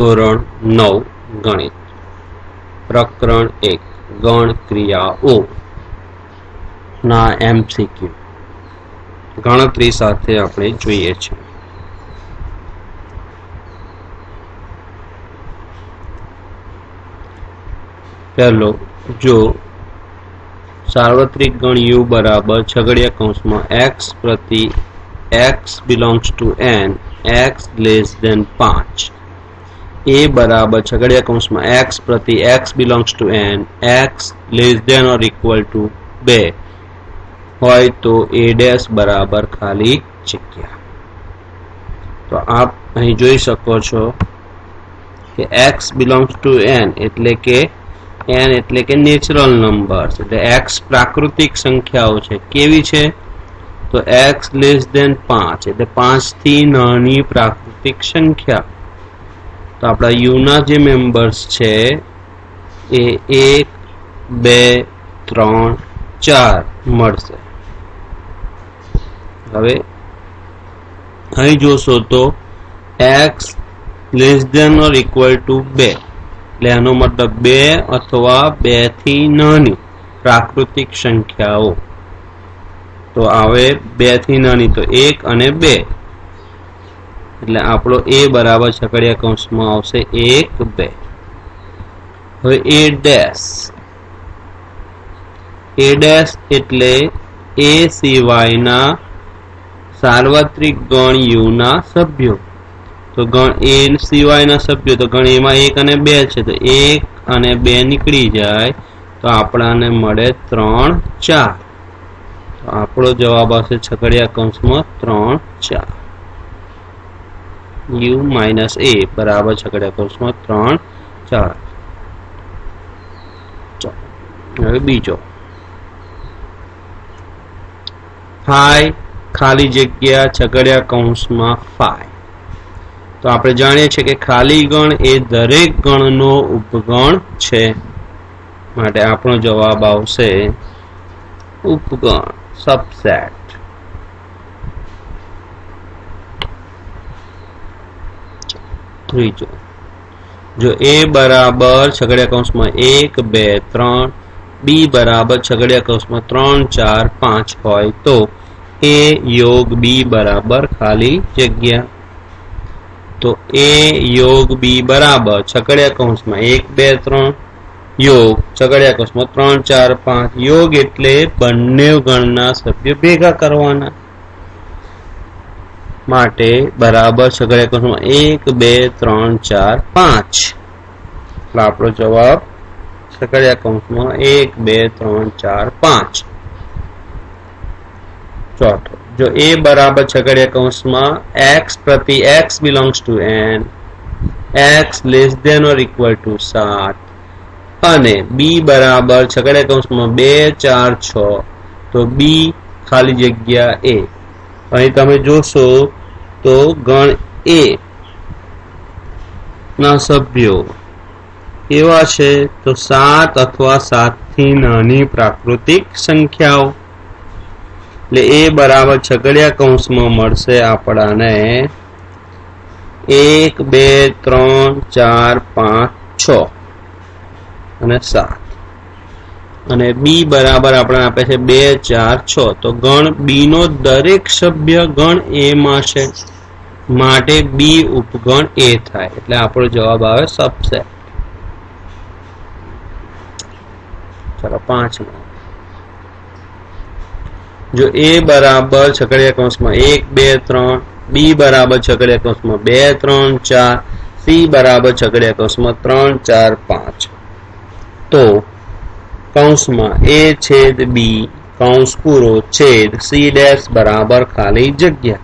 ધોરણ નવ, ગણિત. પ્રકરણ એક, ગણ ક્રિયાઓ. ના, એમસીક્યુ. ગણતરી સાથે આપણે જોઈએ છીએ. પહેલો, જો સાર્વત્રિક ગણ યુ બરાબર છગડિયા કૌંસમાં એક્સ પ્રતિ x belongs to N x less than પાંચ. એ બરાબર છગડિયા કૌંસમાં એક્સ પ્રતિ x belongs to N x less than or equal to બે. હોય તો એ ડેશ બરાબર ખાલી જગ્યા. તો આપ અહીં જોઈ શકો છો કે એક્સ બિલોંગ્સ ટુ એન એટલે કે એન એટલે કે નેચરલ નંબર એટલે એક્સ પ્રાકૃતિક સંખ્યાઓ છે. કેવી છે? તો એક્સ લેસ દેન પાંચ. એટલે પાંચથી નાની પ્રાકૃતિક સંખ્યા. તો આપણા યુના જે મેમ્બર્સ છે, એ એક, બે, ત્રણ, ચાર મળશે. હવે અહીં જોશો તો x less than or equal to બે. એટલે એનો મતલબ બે અથવા બેથી નાની પ્રાકૃતિક સંખ્યાઓ. તો આવે બેથી નાની તો એક અને બે. એટલે આપણો એ બરાબર છકડિયા કૌંસમાં આવશે એક, બે. હવે એ ડેશ. એ ડેશ એટલે એ સિવાયના સાર્વત્રિક ગણ યુના સભ્યો. તો ગણ એ સિવાયના સભ્યો, તો ગણ એમાં એક અને બે છે, તો એક અને બે નીકળી જાય, તો આપણાને મળે ત્રણ ચાર. આપણો જવાબ આવશે છકડિયા કૌંસમાં ત્રણ ચાર. યુ માઇનસ એ બરાબર છકડિયા કૌંસમાં ત્રણ, ચાર. હવે બીજો. ફાય ખાલી જગ્યા છગડિયા કૌંસમાં ફાય તો આપણે જાણીએ છીએ કે ખાલી ગણ એ દરેક ગણનો ઉપગણ છે. માટે આપણો જવાબ આવશે ઉપગણ સબસેટ ત્રીજો. જો એ બરાબર છગડિયા કૌંસમાં એક, બે, ત્રણ, બી બરાબર છગડિયા કૌંસમાં ત્રણ, ચાર, પાંચ હોય તો એ યોગ બી બરાબર ખાલી જગ્યા. તો એ યોગ બી બરાબર છકડિયા કૌંસમાં એક, બે, ત્રણ, યોગ છકડિયા કૌંસમાં ત્રણ, ચાર, પાંચ, યોગ એટલે બંને ગણના સભ્યો ભેગા કરવાના. માટે બરાબર છકડિયા કૌંસમાં એક, બે, ત્રણ, ચાર, પાંચ. આપણો જવાબ છકડિયા કૌંસમાં એક, બે, ત્રણ, ચાર, પાંચ. ચોથો. જો એ બરાબર છગડિયા કૌંસમાં એક્સ પ્રતિ x belongs to N x less than or equal to સાત. અને બી બરાબર છગડિયા કૌંસમાં બે, ચાર, છ. તો બી ખાલી જગ્યા એ. અહીં તમે જોશો તો ગણ એ ના સભ્યો. એવા છે તો સાત અથવા સાતથી નાની પ્રાકૃતિક સંખ્યાઓ. એટલે એ બરાબર છગડિયા કૌંસમાં મળશે આપણાને. એક, બે, ત્રણ, ચાર, પાંચ, છ અને સાત. અને બી બરાબર આપણે આપે છે બે, ચાર, છ. તો ગણ બી નો દરેક સભ્ય ગણ એ માં છે. માટે બી ઉપગણ એ થાય. એટલે આપણો જવાબ આવે સબસેટ ચલો, પાંચમો. જો એ બરાબર છકડિયા કૌંસમાં એક, બે, ત્રણ બી બરાબર છકડિયા કૌંસમાં બે, ત્રણ, ચાર સી બરાબર છકડિયા કૌંસમાં ત્રણ, ચાર, પાંચ. તો કૌંસમાં એ છેદ બી, કૌંસ પૂરો છેદ સી ડેશ બરાબર ખાલી જગ્યા.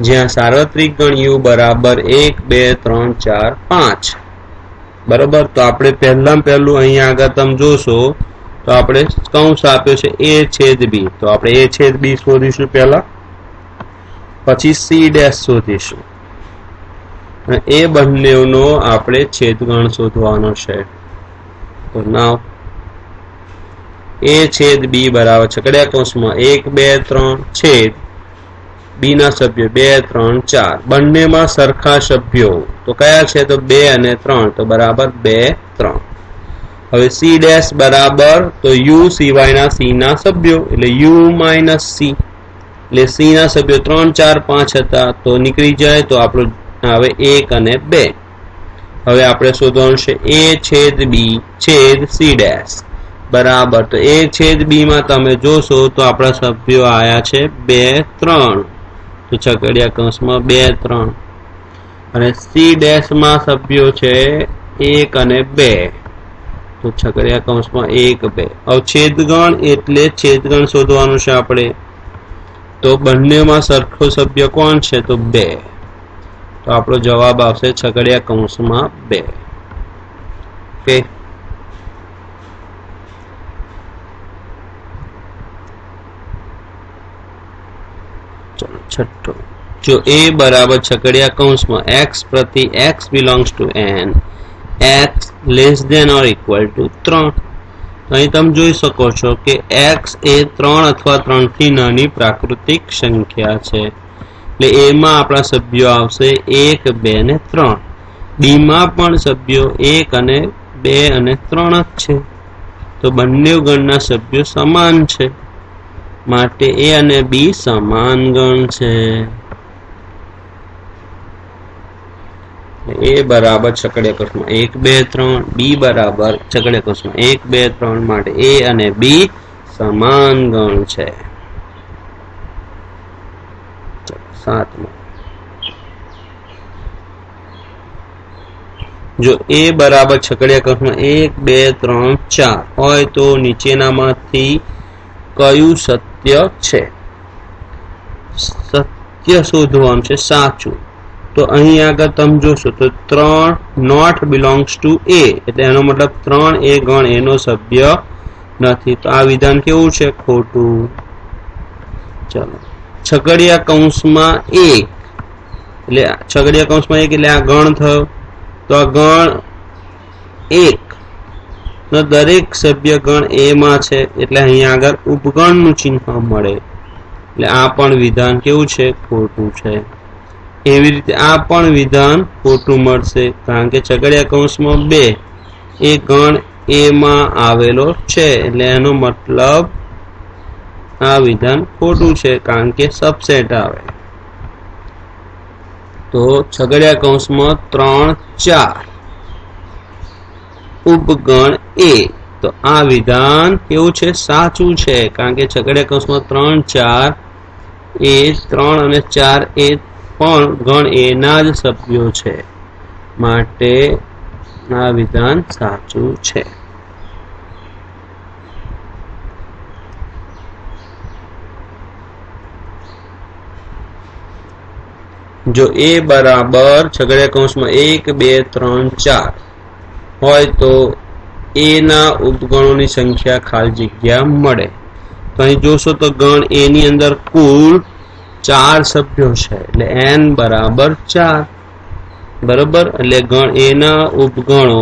જ્યાં સાર્વત્રિક ગણ યુ બરાબર એક, બે, ત્રણ, ચાર, પાંચ. બરોબર? તો આપણે પહેલાં પહેલું અહીંયા આગળ તમે જોશો, તો આપણે કૌંસ આપ્યો છે એ છેદ બી. તો આપણે એ છેદ બી શોધીશું પહેલા. પછી સી ડેશ શોધીશું. એ બંનેનો આપણે છેદગણ શોધવાનો છે. તો નાવ. એ છેદ બી બરાબર છકડ્યા કોષમાં એક, બે, ત્રણ, છેદ. બી ના સભ્યો બે, ત્રણ, ચાર. બંનેમાં સરખા સભ્યો. તો કયા છે? તો બે અને ત્રણ. તો બરાબર બે, ત્રણ. હવે સી ડેશ બરાબર તો યુ સિવાયના સી ના સભ્યો. એટલે યુ માઇનસ સી. એટલે સી ના સભ્યો ત્રણ, ચાર, પાંચ હતા તો નીકળી જાય તો આપણું આવે એક અને બે. હવે આપણે શોધવાનું છે. એ છેદ બી છેદ સી ડેશ. બરાબર. તો એ છેદ બી માં તમે જોશો તો આપણા સભ્યો આયા છે બે ત્રણ. તો છકડિયા કૌંસમાં બે ત્રણ. અને સી ડેશમાં સભ્યો છે એક અને બે. તો છકડિયા કૌંસમાં એક બે. હવે છેદગણ એટલે છેદગણ શોધવાનું છે આપણે. તો બંનેમાં સરખો સભ્ય કોણ છે? તો બે. તો આપણો જવાબ આવશે છકડિયા કૌંસમાં બે. ઓકે છઠ્ઠો. જો એ બરાબર છકડિયા કૌંસમાં એક્સ પ્રતિ x belongs to N x less than or equal to ત્રણ. અહીં તમે જોઈ શકો છો કે એક્સ એ ત્રણ અથવા ત્રણથી નાની પ્રાકૃતિક સંખ્યા છે. એટલે એમાં આપણા સભ્યો આવશે એક, બે ને ત્રણ. બીમાં પણ સભ્યો એક અને બે અને ત્રણ જ છે. તો બંને ગણના સભ્યો સમાન છે. માટે એ અને બી સમાન ગણ છે. એ બરાબર છકડે કોષમાં એક, બે, ત્રણ, બી બરાબર છકડે કોષમાં એક, બે, ત્રણ માટે એ અને બી સમાન ગણ છે. સાતમો. જો એ બરાબર છકડ્યા કૌંસમાં એક, બે, ત્રણ, ચાર હોય તો નીચેનામાંથી કયું સત્ય છે. સત્ય શોધવાનું છે, સાચું. તો અહીં આગળ તમે જોશો તો ત્રણ નોટ બિલોંગ્સ ટુ એ એટલે એનો મતલબ ત્રણ એ ગણ એનો સભ્ય નથી. તો આ વિધાન કેવું છે? ખોટું. ચલો. છગડિયા કૌંસમાં એક. એટલે છગડિયા કૌંસમાં એક, એટલે આ ગણ થયો. તો આ ગણ એક. દરેક સભ્ય ગણ એ માં છે એટલે અહીંયા આગળ ઉપગણનું ચિહ્ન મળે. એટલે આ પણ વિધાન કેવું છે? ખોટું છે. એવી રીતે આ પણ વિધાન ખોટું મળશે. કારણ કે ચગડિયા કૌંસમાં બે. એ ગણ એ માં આવેલો છે. એટલે એનો મતલબ આ વિધાન ખોટું છે. કારણ કે સબસેટ આવે. તો છગડિયા કૌંસમાં ત્રણ ચાર. ઉપગણ એ. તો આ વિધાન કેવું છે? સાચું છે, કારણ કે છગડે કૌંસમાં ત્રણ ચાર એ ત્રણ અને ચાર એ પણ ગણ એના જ સભ્યો છે. માટે આ વિધાન સાચું છે. જો એ બરાબર છગડે કૌંસમાં એક, બે, ત્રણ, ચાર હોય તો એના ઉપગણોની સંખ્યા ખાલી જગ્યા મળે. તો અહીં જોશો તો ગણ એની અંદર કુલ ચાર સભ્યો છે. એટલે એન બરાબર ચાર. બરોબર? એટલે ગણ એના ઉપગણો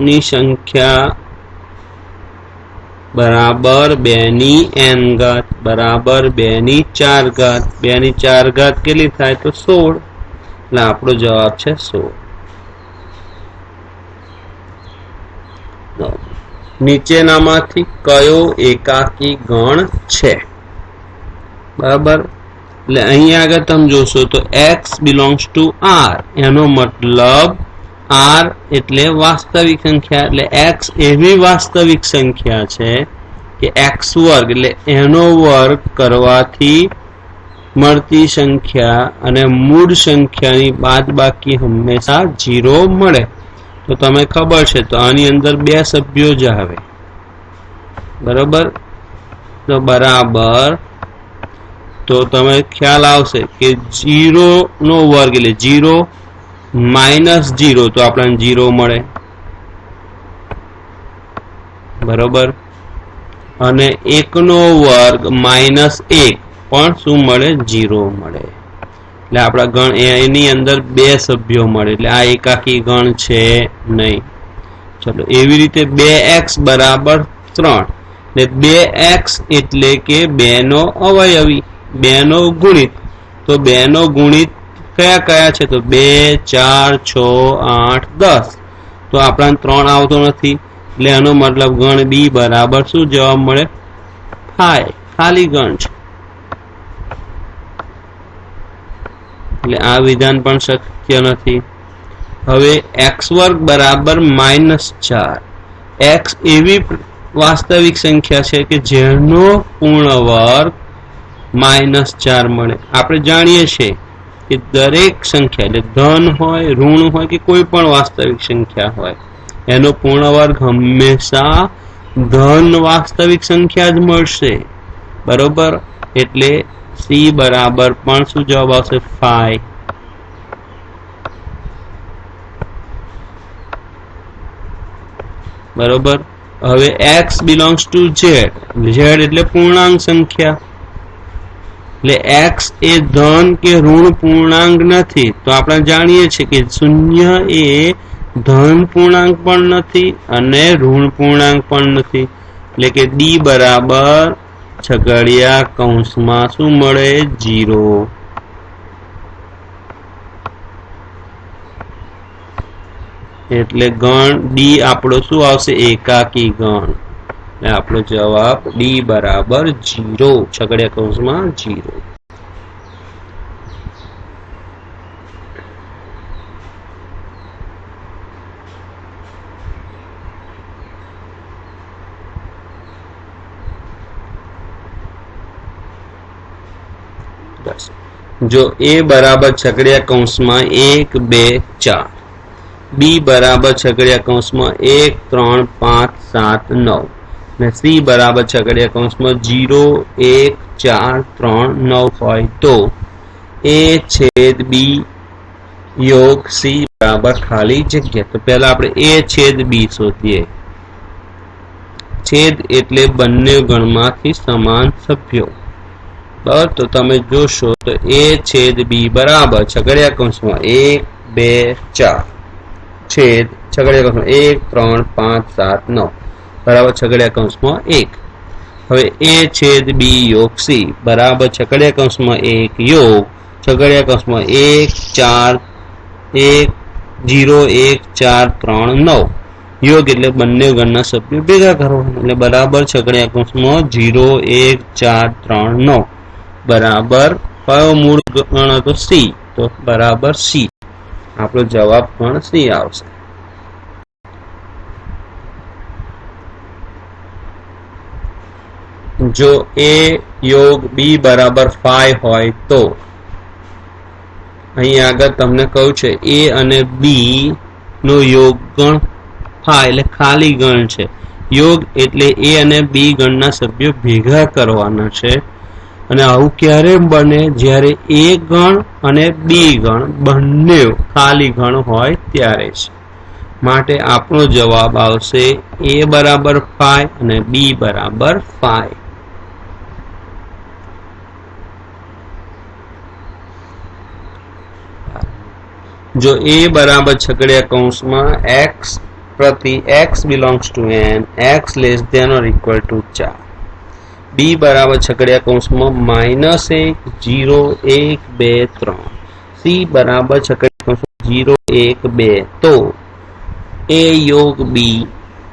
ની સંખ્યા બરાબર બે ની એન ઘાત, બરાબર બે ની ચાર ઘાત. બે ની ચાર ઘાત કેટલી થાય તો સોળ. એટલે આપણો જવાબ છે સો. નીચેનામાંથી કયો એકાકી ગણ છે? બરાબર? એટલે અહીં આગળ તમે જોશો તો એક્સ બિલોંગ્સ ટુ આર એનો મતલબ આર એટલે વાસ્તવિક સંખ્યા. એટલે એક્સ એવી વાસ્તવિક સંખ્યા છે કે એક્સ વર્ગ. એટલે એનો વર્ગ કરવાથી મળતી સંખ્યા અને મૂળ સંખ્યાની બાદ બાકી હંમેશા જીરો મળે. તો તમે ખબર છે, તો આની અંદર બે સભ્યો જ આવે. બરોબર? તો બરાબર. તો તમે ખ્યાલ આવશે કે જીરો નો વર્ગ એટલે જીરો માઇનસ જીરો તો આપણને જીરો મળે. બરોબર? અને એકનો વર્ગ માઇનસ એક. પણ શું મળે? જીરો મળે. એટલે આપણા ગણ એની અંદર બે સભ્યો મળે. એટલે આ એકાકી ગણ છે નહીં. ચલો, એવી રીતે બે એક્સ બરાબર ત્રણ. એટલે બે એક્સ એટલે કે બે નો અવયવી. બે નો ગુણિત. તો બે નો ગુણિત કયા કયા છે? તો બે, ચાર, છ, આઠ, દસ. તો આપણને ત્રણ આવતો નથી. એટલે એનો મતલબ ગણ બી બરાબર શું જવાબ મળે? ફાય ખાલી ગણ છે. એટલે આ વિધાન પણ શક્ય નથી. હવે એક્સ વર્ગ બરાબર માઇનસ ચાર. એક્સ એવી વાસ્તવિક સંખ્યા છે કે જેનો પૂર્ણ વર્ગ માઇનસ ચાર મળે. આપણે જાણીએ છીએ કે દરેક સંખ્યા, એટલે ધન હોય, ઋણ હોય કે કોઈ પણ વાસ્તવિક સંખ્યા હોય, એનો પૂર્ણ વર્ગ હંમેશા ધન વાસ્તવિક સંખ્યા જ મળશે. બરોબર? એટલે સી બરાબર, પણ શું જવાબ આવશે? ફાઈ બરોબર? હવે x belongs to Z Z એટલે પૂર્ણાંક સંખ્યા. એટલે એક્સ એ ધન કે ઋણ પૂર્ણાંક નથી. તો આપણે જાણીએ છીએ કે શૂન્ય એ ધન પૂર્ણાંક પણ નથી અને ઋણ પૂર્ણાંક પણ નથી. એટલે કે ડી બરાબર છગડિયા કૌંસમાં શું મળે? જીરો. એટલે ગણ ડી આપણો શું આવશે? એકાકી ગણ. આપણો જવાબ ડી બરાબર જીરો. છગડિયા કૌંસમાં જીરો. જો એ બરાબર છગડિયા કૌંસમાં એક, બે, ચાર. બી બરાબર છગડિયા કૌંસમાં એક, ત્રણ, પાંચ, સાત, નવ. ને સી બરાબર છગડિયા કૌંસમાં જીરો, એક, ચાર, ત્રણ, નવ હોય તો એ છેદ બી યોગ સી બરાબર ખાલી જગ્યા. તો પહેલા આપણે એ છેદ બી શોધીએ. છેદ એટલે બંને ગણમાંથી સમાન સભ્યો. બરાબર? તો તમે જોશો તો એ છેદ બી બરાબર છગડિયા કૌંસમાં એક, બે, ચાર. છેદ છગડિયા કૌંસમાં એક, ત્રણ, પાંચ, સાત, નવ. બરાબર? છગડિયા કૌંસમાં એક. હવે એ છેદ બી યોગ સી. બરાબર? છગડિયા કૌંસમાં એક યોગ. છગડિયા કૌંસમાં એક, ચાર, એક, જીરો, એક, ચાર, ત્રણ, નવ. યોગ એટલે બંને ગણના સભ્યો ભેગા કરો એટલે બરાબર છગડિયા કૌંસમાં જીરો, એક, ચાર, ત્રણ, નવ. બરાબર કયો મૂળ ગણ હતો સી? તો બરાબર સી. આપણો જવાબ પણ સી આવશે. જો એ યોગ બી બરાબર ફાઈવ હોય તો? અહીં આગળ તમને કહ્યું છે, એ અને બી નો યોગ ગણ ફાઈ, એટલે ખાલી ગણ છે. યોગ એટલે એ અને બી ગણના સભ્યો ભેગા કરવાના છે. અને આવું ક્યારે બને? જ્યારે એ ગણ અને બી ગણ બંને ખાલી ગણ હોય ત્યારે છે માટે આપણો જવાબ આવશે એ બરાબર ફાય અને બી બરાબર ફાય. જો એ બરાબર છગડિયા કૌંસમાં એક્સ પ્રતિ x belongs to N x less than or equal to ચાર. બી બરાબર છગડિયા કૌંસમાં માઇનસ એક જીરો એક, બે, ત્રણ. સી બરાબર છગડિયા કૌંસમાં જીરો એક, બે. તો એ યોગ બી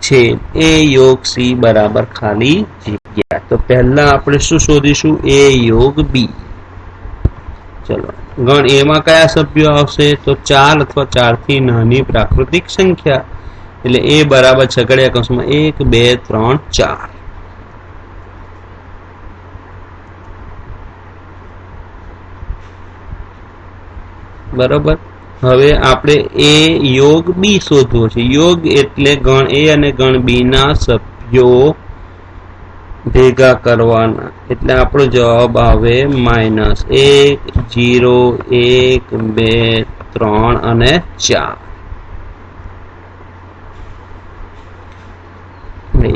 છે. એ યોગ સી બરાબર ખાલી જગ્યા. તો પહેલા આપણે શું શોધીશું? એ યોગ બી ચલો. ગણ એમાં કયા સભ્યો આવશે? તો ચાર અથવા ચારથી નાની પ્રાકૃતિક સંખ્યા. એટલે એ બરાબર છગડિયા કૌંસમાં એક, બે, ત્રણ, ચાર. બરોબર? હવે આપણે એ યોગ બી શોધવો છે. યોગ એટલે ગણ એ અને ગણ બી ના સભ્યો ભેગા કરવાના. એટલે આપણો જવાબ આવે માઇનસ એક, જીરો, એક, બે, ત્રણ અને ચાર.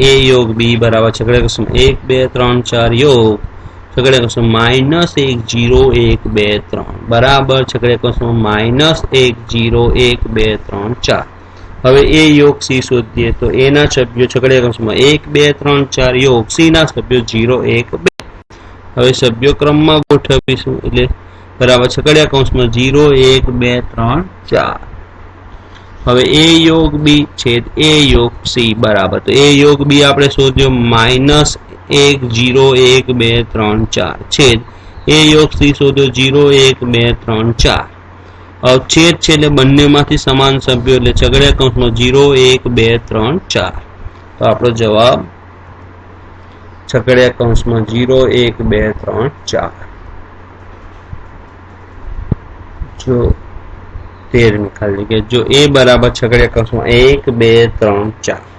એ યોગ બી બરાબર છે. એક, બે, ત્રણ, ચાર યોગ. છગડે કૌંસમાં માઇનસ એક જીરો એક બે ત્રણ. બરાબર? છગડે કૌંસમાં માઇનસ એક જીરો એક બે ત્રણ ચાર. હવે એ યોગ સી શોધીએ તો એના સભ્યો છગડીયા કૌંસમાં એક બે ત્રણ ચાર યોગ સીના સભ્યો જીરો એક બે. હવે સભ્યો ક્રમમાં ગોઠવીશું એટલે બરાબર છકડીયા કૌંસમાં જીરો એક બે ત્રણ ચાર. હવે એ યોગ બી છેદ એ યોગ સી. બરાબર. તો એ યોગ બી આપણે શોધ્યો માઇનસ એક જીરો એક, બે, ત્રણ, ચાર. છેદ. એ યોગ સી શોધ્યો જીરો એક, બે, ત્રણ, ચાર. અવછેદ છે એટલે બંનેમાંથી સમાન સભ્યો, એટલે છગડિયા કૌંસમાં જીરો એક, બે, ત્રણ, ચાર. તો આપણો જવાબ છગડિયા કૌંસમાં જીરો એક, બે, ત્રણ, ચાર. જો તેરમી ખાલી કે જો એ બરાબર છગડિયા કૌંસમાં એક, બે, ત્રણ, ચાર.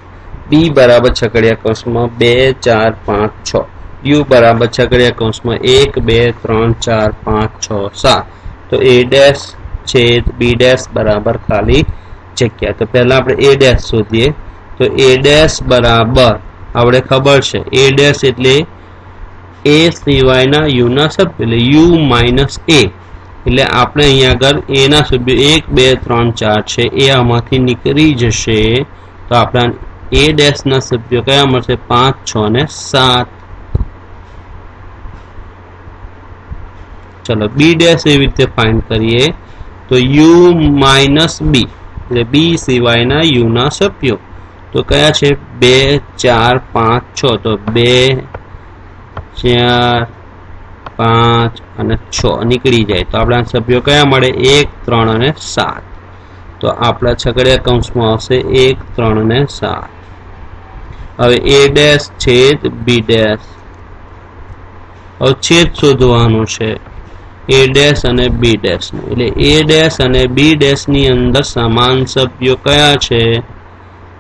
બી બરાબર છકડિયા કૌંસમાં બે, ચાર, પાંચ, છ. યુ બરાબર છકડિયા કૌંસમાં એક, બે, ત્રણ, ચાર, પાંચ, છ, સાત. તો એ ડેશ છેદ બી ડેશ બરાબર ખાલી જગ્યા. તો પહેલા આપણે એ ડેશ શોધીએ. તો એ ડેશ બરાબર, આપણે ખબર છે એ ડેશ એટલે એ સિવાયના યુના સભ્ય, એટલે યુ માઇનસ એ એટલે આપણે અહીંયા આગળ એના સભ્યો એક, બે, ત્રણ, ચાર છે, એ આમાંથી નીકળી જશે. તો આપણા એ ડેશના સભ્યો કયા મળશે? પાંચ, છ ને સાત. ચલો, બી ડેશ એવી રીતે ફાઇન્ડ કરીએ તો યુ માઇનસ બી, એટલે બી સિવાયના યુના સભ્યો. તો કયા છે? બે, ચાર, પાંચ, છ. તો બે, ચાર, પાંચ અને છ નીકળી જાય. તો આપણા સભ્યો કયા મળે? એક, ત્રણ અને સાત. તો આપણા છગડિયા કૌંસમાં આવશે એક, ત્રણ ને સાત. હવે એ ડેશ છેદ બી ડેશ હવે છેદ શોધવાનું છે. એ ડેશ અને બી ડેશ એટલે એ ડેશ અને બી ડેશની અંદર સમાન સભ્યો કયા છે?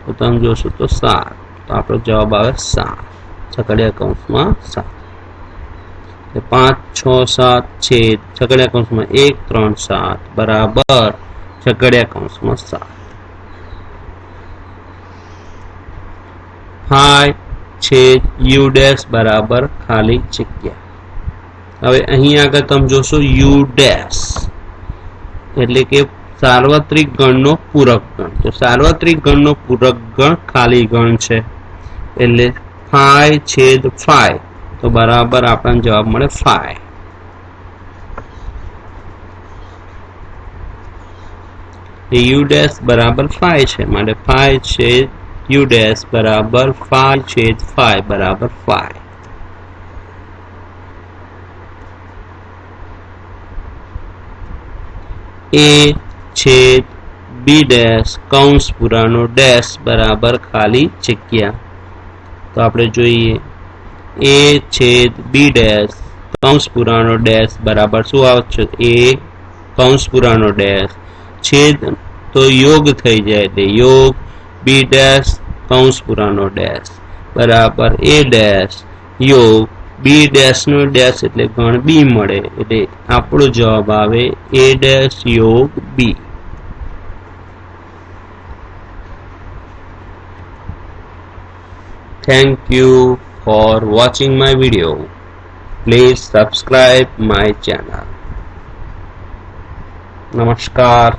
તો તમે જોશો તો સાત. તો આપણો જવાબ આવે સાત. છકડિયા કૌંસમાં સાત. પાંચ, છ, સાત, છેદ. છકડિયા કૌંસમાં એક, ત્રણ, સાત. બરાબર. છકડિયા કૌંસમાં સાત. હાય છેદ યુ ડેશ બરાબર ખાલી જગ્યા. હવે અહીં આગળ તમે જોશો યુ ડેશ. એટલે કે સાર્વત્રિક ગણનો પૂરક ગણ. તો સાર્વત્રિક ગણનો પૂરક ગણ ખાલી ગણ છે. એટલે ફાઈ છેદ ફાઈ. તો બરાબર આપણને જવાબ મળે ફાઈ. યુ ડેશ બરાબર ફાઈ છે. માટે ફાઈ છેદ યુ ડેશ બરાબર ફાઈ છેદ ફાઈ બરાબર ફાઈ એ છેદ બી ડેશ કૌંસ પુરાનો ડેશ બરાબર ખાલી જગ્યા તો આપણે જોઈએ એ છેદ બી ડેશ કૌંસ પુરાનો ડેશ બરાબર શું આવશે એ કૌંસ પુરાનો ડેશ છેદ તો યોગ થઈ જાય એટલે યોગ બી ડેશ કૌંસ પુરાનો ડેશ બરાબર એ ડેશ યોગ બી ડેશ નો ડેશ એટલે ગણ બી મળે એટલે આપણો જવાબ આવે એ ડેશ યોગ બી thank you for watching my video please subscribe my channel namaskar